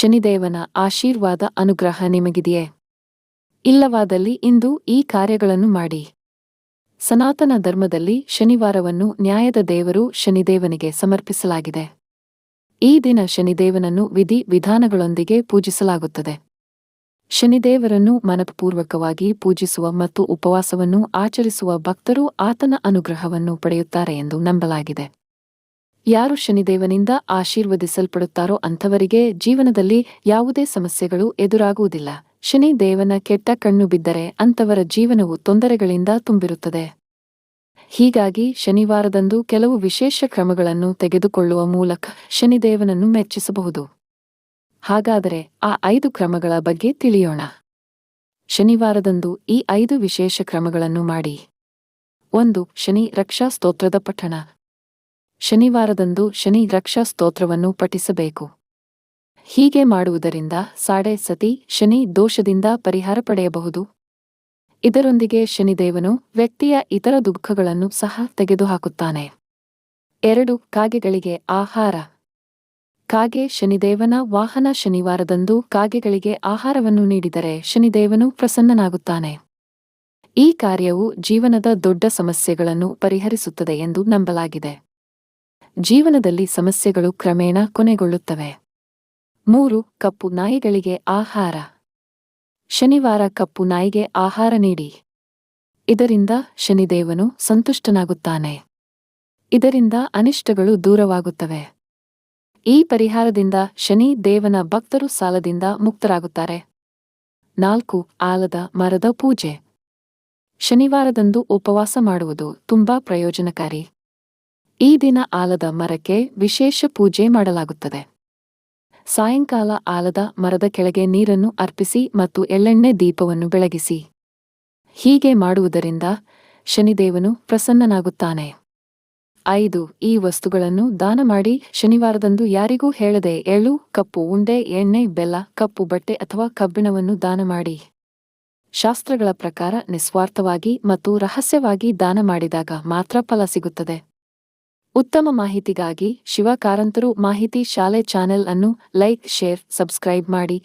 ಶನಿದೇವನ ಆಶೀರ್ವಾದ ಅನುಗ್ರಹ ನಿಮಗಿದೆಯೇ? ಇಲ್ಲವಾದಲ್ಲಿ ಇಂದು ಈ ಕಾರ್ಯಗಳನ್ನು ಮಾಡಿ. ಸನಾತನ ಧರ್ಮದಲ್ಲಿ ಶನಿವಾರವನ್ನು ನ್ಯಾಯದ ದೇವರು ಶನಿದೇವನಿಗೆ ಸಮರ್ಪಿಸಲಾಗಿದೆ. ಈ ದಿನ ಶನಿದೇವನನ್ನು ವಿಧಿ ವಿಧಾನಗಳೊಂದಿಗೆ ಪೂಜಿಸಲಾಗುತ್ತದೆ. ಶನಿದೇವರನ್ನು ಮನಪೂರ್ವಕವಾಗಿ ಪೂಜಿಸುವ ಮತ್ತು ಉಪವಾಸವನ್ನು ಆಚರಿಸುವ ಭಕ್ತರು ಆತನ ಅನುಗ್ರಹವನ್ನು ಪಡೆಯುತ್ತಾರೆ ಎಂದು ನಂಬಲಾಗಿದೆ. ಯಾರು ಶನಿದೇವನಿಂದ ಆಶೀರ್ವದಿಸಲ್ಪಡುತ್ತಾರೋ ಅಂಥವರಿಗೆ ಜೀವನದಲ್ಲಿ ಯಾವುದೇ ಸಮಸ್ಯೆಗಳು ಎದುರಾಗುವುದಿಲ್ಲ. ಶನಿ ದೇವನ ಕೆಟ್ಟ ಕಣ್ಣು ಬಿದ್ದರೆ ಅಂಥವರ ಜೀವನವು ತೊಂದರೆಗಳಿಂದ ತುಂಬಿರುತ್ತದೆ. ಹೀಗಾಗಿ ಶನಿವಾರದಂದು ಕೆಲವು ವಿಶೇಷ ಕ್ರಮಗಳನ್ನು ತೆಗೆದುಕೊಳ್ಳುವ ಮೂಲಕ ಶನಿದೇವನನ್ನು ಮೆಚ್ಚಿಸಬಹುದು. ಹಾಗಾದರೆ ಆ ಐದು ಕ್ರಮಗಳ ಬಗ್ಗೆ ತಿಳಿಯೋಣ. ಶನಿವಾರದಂದು ಈ ಐದು ವಿಶೇಷ ಕ್ರಮಗಳನ್ನು ಮಾಡಿ. ಒಂದು, ಶನಿ ರಕ್ಷಾ ಸ್ತೋತ್ರದ ಪಠಣ. ಶನಿವಾರದಂದು ಶನಿ ರಕ್ಷಾ ಸ್ತೋತ್ರವನ್ನು ಪಠಿಸಬೇಕು. ಹೀಗೆ ಮಾಡುವುದರಿಂದ ಸಾಡೆ ಸತಿ ಶನಿ ದೋಷದಿಂದ ಪರಿಹಾರ ಪಡೆಯಬಹುದು. ಇದರೊಂದಿಗೆ ಶನಿದೇವನು ವ್ಯಕ್ತಿಯ ಇತರ ದುಃಖಗಳನ್ನು ಸಹ ತೆಗೆದುಹಾಕುತ್ತಾನೆ. ಎರಡು, ಕಾಗೆಗಳಿಗೆ ಆಹಾರ. ಕಾಗೆ ಶನಿದೇವನ ವಾಹನ ಶನಿವಾರದಂದು ಕಾಗೆಗಳಿಗೆ ಆಹಾರವನ್ನು ನೀಡಿದರೆ ಶನಿದೇವನು ಪ್ರಸನ್ನನಾಗುತ್ತಾನೆ. ಈ ಕಾರ್ಯವು ಜೀವನದ ದೊಡ್ಡ ಸಮಸ್ಯೆಗಳನ್ನು ಪರಿಹರಿಸುತ್ತದೆ ಎಂದು ನಂಬಲಾಗಿದೆ. ಜೀವನದಲ್ಲಿ ಸಮಸ್ಯೆಗಳು ಕ್ರಮೇಣ ಕೊನೆಗೊಳ್ಳುತ್ತವೆ. ಮೂರು, ಕಪ್ಪು ನಾಯಿಗಳಿಗೆ ಆಹಾರ. ಶನಿವಾರ ಕಪ್ಪು ನಾಯಿಗೆ ಆಹಾರ ನೀಡಿ. ಇದರಿಂದ ಶನಿದೇವನು ಸಂತುಷ್ಟನಾಗುತ್ತಾನೆ. ಇದರಿಂದ ಅನಿಷ್ಟಗಳು ದೂರವಾಗುತ್ತವೆ. ಈ ಪರಿಹಾರದಿಂದ ಶನಿ ದೇವನ ಭಕ್ತರು ಸಾಲದಿಂದ ಮುಕ್ತರಾಗುತ್ತಾರೆ. ನಾಲ್ಕು, ಆಲದ ಮರದ ಪೂಜೆ. ಶನಿವಾರದಂದು ಉಪವಾಸ ಮಾಡುವುದು ತುಂಬಾ ಪ್ರಯೋಜನಕಾರಿ. ಈ ದಿನ ಆಲದ ಮರಕ್ಕೆ ವಿಶೇಷ ಪೂಜೆ ಮಾಡಲಾಗುತ್ತದೆ. ಸಾಯಂಕಾಲ ಆಲದ ಮರದ ಕೆಳಗೆ ನೀರನ್ನು ಅರ್ಪಿಸಿ ಮತ್ತು ಎಳ್ಳೆಣ್ಣೆ ದೀಪವನ್ನು ಬೆಳಗಿಸಿ. ಹೀಗೆ ಮಾಡುವುದರಿಂದ ಶನಿದೇವನು ಪ್ರಸನ್ನನಾಗುತ್ತಾನೆ. ಐದು, ಈ ವಸ್ತುಗಳನ್ನು ದಾನ ಮಾಡಿ ಶನಿವಾರದಂದು ಯಾರಿಗೂ ಹೇಳದೆ ಎಳ್ಳು, ಕಪ್ಪು ಉಂಡೆ, ಎಣ್ಣೆ, ಬೆಲ್ಲ, ಕಪ್ಪು ಬಟ್ಟೆ ಅಥವಾ ಕಬ್ಬಿಣವನ್ನು ದಾನ ಮಾಡಿ. ಶಾಸ್ತ್ರಗಳ ಪ್ರಕಾರ ನಿಸ್ವಾರ್ಥವಾಗಿ ಮತ್ತು ರಹಸ್ಯವಾಗಿ ದಾನ ಮಾಡಿದಾಗ ಮಾತ್ರ ಫಲ ಸಿಗುತ್ತದೆ. ಉತ್ತಮ ಮಾಹಿತಿಗಾಗಿ ಶಿವ ಕಾರಂತರು ಮಾಹಿತಿ ಶಾಲೆ ಚಾನೆಲ್ ಅನ್ನು ಲೈಕ್ ಶೇರ್ ಸಬ್ಸ್ಕ್ರೈಬ್ ಮಾಡಿ.